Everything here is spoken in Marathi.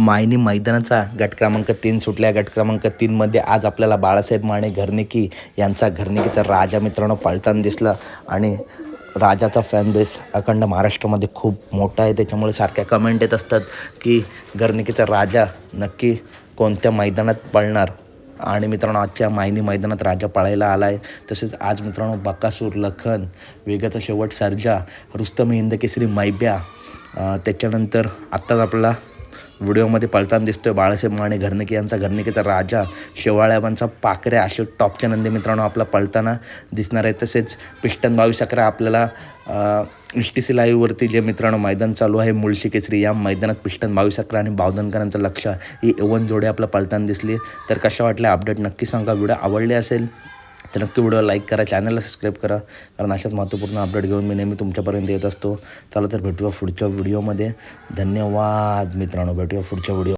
मायनी मैदानाचा गट क्रमांक तीन सुटल्या गट क्रमांक तीनमध्ये आज आपल्याला बाळासाहेब माने घरनिकी यांचा घरनिकीचा राजा मित्रांनो पळताना दिसला. आणि राजाचा फॅन बेस अखंड महाराष्ट्रामध्ये खूप मोठा आहे. त्याच्यामुळे सारख्या कमेंट येत असतात की घरनिकीचा राजा नक्की कोणत्या मैदानात पळणार? आणि मित्रांनो आजच्या मायनी मैदानात राजा पळायला आला आहे तसेच आज मित्रांनो बकासूर लखन वेगाचा शेवट सर्जा रुस्तम हिंद केसरी मैब्या त्याच्यानंतर आत्ताच आपल्याला व्हिडिओमध्ये पळताना दिसतोय बाळासाहेब माने घरनिके यांचा घरनिकेचा राजा शेवाळ्याबांचा पाकऱ्या असे टॉपच्या नंदी मित्रांनो आपला पळताना दिसणार आहे. तसेच पिष्टन बावीस अकरा आपल्याला एस टी सी लाईव्हवरती जे मित्रांनो मैदान चालू आहे मुळशी केसरी या मैदानात पिष्टन बावीस अकरा आणि बावधनकरांचं लक्ष ही एवन जोडे आपला पळताना दिसली तर कशा वाटल्या अपडेट नक्की सांगा. व्हिडिओ आवडले असेल तर नक्की व्हिडिओ लाईक करा चॅनलला सबस्क्राईब करा कारण अशाच महत्त्वपूर्ण अपडेट घेऊन मी नेहमी तुमच्यापर्यंत येत असतो. चला तर भेटूया पुढच्या व्हिडिओमध्ये. धन्यवाद मित्रांनो भेटूया पुढच्या व्हिडिओ